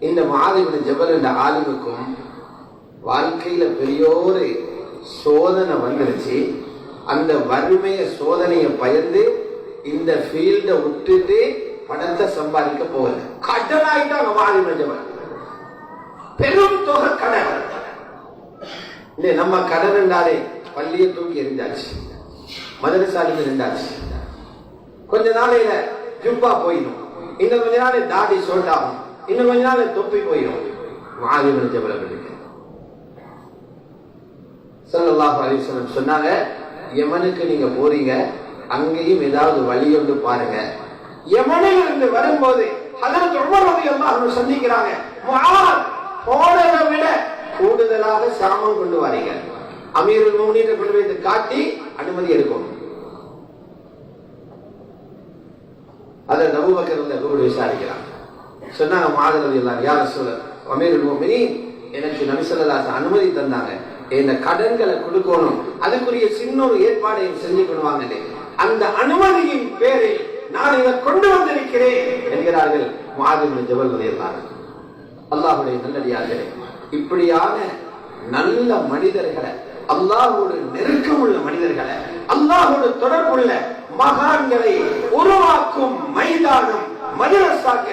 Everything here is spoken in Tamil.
இந்த மாதிபின் ஜபல் என்ற ஆளுமுக்கும் வாழ்க்கையில பெரியோரு சோதனை வந்துருச்சு. அந்த வறுமைய சோதனையை பயந்து இந்த ஃபீல்ட விட்டுட்டு பணத்தை சம்பாதிக்க போகல. கடனாயிட்டாங்க மாதிபின் ஜபல் பெரும் தொகை கடன். இல்ல நம்ம கடன் என்றாலே பள்ளியை தூக்கி எரிஞ்சாச்சு மதரசாலைக்கு இருந்தாச்சு. கொஞ்ச நாளையில ஜும்பா போயிடும். இன்னும் கொஞ்ச நாள் தாடி சோட்டாகும் இன்னும் கொஞ்ச நாள் தொப்பி போயிடும். மாதிரி ஜபல பிடிக்க சல்லாஹ் அலைஹி சொன்னாங்க யமனுக்கு நீங்க போறீங்க அங்கேயும் ஏதாவது வழி ஒன்று பாருங்க. யமனில் இருந்து வரும்போது ஹதரத் உமர் ரலியல்லாஹு அன்ஹு சந்திக்கிறாங்க போனதை விட கூடுதலாக சாமம் கொண்டு வரீங்க. அமீர் முஃமினீன் கொண்டு வைத்து காட்டி அனுமதி எடுக்கணும் அதை நபுபக்கர் வந்து கூப்பிட்டு விசாரிக்கிறாங்க. சொன்னாங்க மாதிரி எல்லாம் யார் சொல்ல அமீருல் முஃமினீன் எனக்கு நபிசல்லாஸ் அனுமதி தந்தாங்க. இந்த கடன்களை கொடுக்கணும். அதுக்குரிய சின்ன ஒரு ஏற்பாடையும் செஞ்சு பண்ணுவாங்க அந்த அனுமதியின் பேரில் நான் இதை கொண்டு வந்திருக்கிறேன் என்கிறார்கள் மாதிரி ஜபல் வதையல்லாங்க அல்லாஹுடைய நல்லடியார்களே இப்படியான நல்ல மனிதர்களை அல்லாஹோடு நெருக்கமுள்ள மனிதர்களை அல்லாஹோடு தொடர்புள்ள மகான்களை உருவாக்கும் மைதானம் மதரசாக்கள்